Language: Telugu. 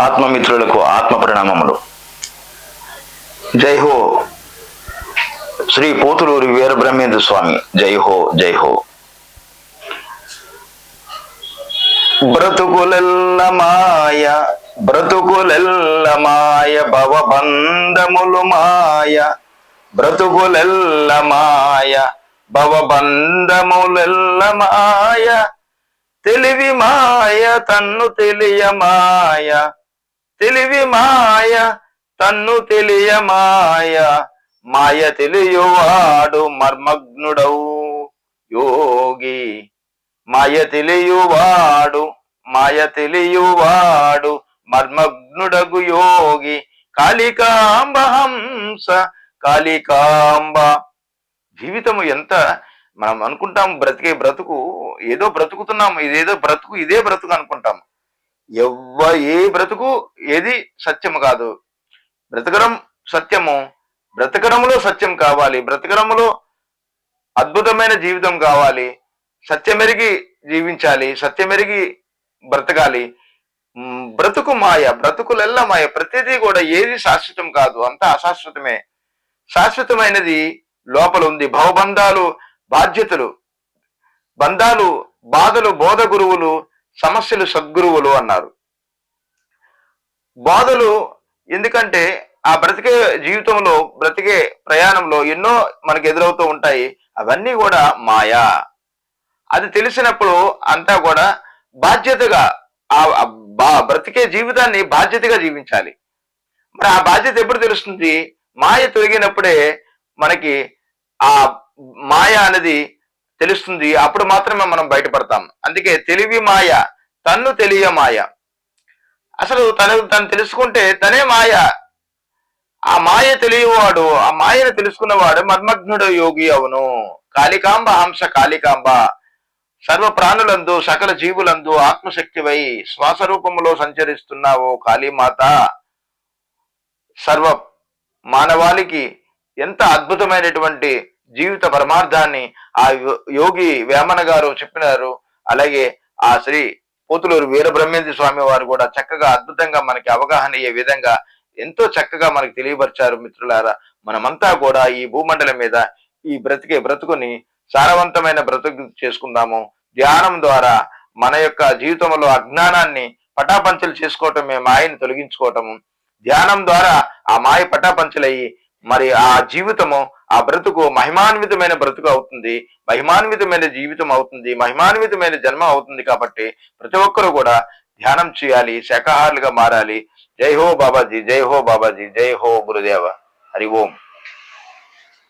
ఆత్మమిత్రులకు ఆత్మ ప్రణామములు జై హో శ్రీ పోతులూరి వీరబ్రహ్మేంద్ర స్వామి. జై హో జై హో బ్రతుకులెల్ల మాయ బ్రతుకులెల్ల మాయ భవబంధములు మాయ బ్రతుకులెల్ల మాయ భవబంధములెల్ల మాయ. తెలివి మాయ తన్ను తెలియ మాయ తెలివి మాయ తన్ను తెలియ మాయ. మాయ తెలియవాడు మర్మగ్నుడవు యోగి మాయ తెలియవాడు మాయ తెలియవాడు మర్మగ్నుడగు యోగి. కాళికాంబ హంస కాళికాంబ. జీవితము ఎంత మనం అనుకుంటాం బ్రతికే బ్రతుకు ఏదో బ్రతుకుతున్నాం ఇదేదో బ్రతుకు ఇదే బ్రతుకు అనుకుంటాము. ఎవ్వ ఏ బ్రతుకు ఏది సత్యము కాదు. బ్రతకడం సత్యము. బ్రతకడంలో సత్యం కావాలి. బ్రతకడంలో అద్భుతమైన జీవితం కావాలి. సత్యమెరిగి జీవించాలి. సత్యమెరిగి బ్రతకాలి. బ్రతుకు మాయ బ్రతుకులెల్ల మాయ ప్రతిదీ కూడా ఏది శాశ్వతం కాదు అంతా అశాశ్వతమే. శాశ్వతమైనది లోపల ఉంది. భవబంధాలు బాధ్యతలు. బంధాలు బాధలు బోధ గురువులు సమస్యలు సద్గురువులు అన్నారు. బాధలు ఎందుకంటే ఆ బ్రతికే జీవితంలో బ్రతికే ప్రయాణంలో ఎన్నో మనకు ఎదురవుతూ ఉంటాయి. అవన్నీ కూడా మాయా. అది తెలిసినప్పుడు అంతా కూడా బాధ్యతగా ఆ బా- బ్రతికే జీవితాన్ని బాధ్యతగా జీవించాలి. మరి ఆ బాధ్యత ఎప్పుడు తెలుస్తుంది? మాయ తొలగినప్పుడే మనకి ఆ మాయ అనేది తెలుస్తుంది. అప్పుడు మాత్రమే మనం బయటపడతాం. అందుకే తెలివి మాయ తన్ను తెలియ మాయ. అసలు తను తను తెలుసుకుంటే తనే మాయ. ఆ మాయ తెలియవాడు ఆ మాయను తెలుసుకున్నవాడు మర్మగ్నుడు యోగి అవును. కాళికాంబ హంస కాళికాంబ. సర్వ ప్రాణులందు సకల జీవులందు ఆత్మశక్తివై శ్వాస రూపములో సంచరిస్తున్నావు కాళీమాత. సర్వ మానవాళికి ఎంత అద్భుతమైనటువంటి జీవిత పరమార్థాన్ని ఆ యో- యోగి వేమన గారు చెప్పినారు. అలాగే ఆ శ్రీ పోతులూరు వీరబ్రహ్మేంద్ర స్వామి వారు కూడా చక్కగా అద్భుతంగా మనకి అవగాహన అయ్యే విధంగా ఎంతో చక్కగా మనకి తెలియపరిచారు మిత్రులారా. మనమంతా కూడా ఈ భూమండలం మీద ఈ బ్రతికే బ్రతుకుని సారవంతమైన బ్రతుకు చేసుకుందాము. ధ్యానం ద్వారా మన యొక్క జీవితంలో అజ్ఞానాన్ని పటాపంచలు చేసుకోవటమే మాయని తొలగించుకోవటము. ధ్యానం ద్వారా ఆ మాయ పటాపంచలయ్యి మరి ఆ జీవితము ఆ బ్రతుకు మహిమాన్వితమైన బ్రతుకు అవుతుంది. మహిమాన్వితమైన జీవితం అవుతుంది. మహిమాన్వితమైన జన్మ అవుతుంది కాబట్టి ప్రతి ఒక్కరూ కూడా ధ్యానం చేయాలి శాకాహారులుగా మారాలి. జై హో బాబాజీ జై హో బాబాజీ జై హో గురుదేవ. హరి ఓం.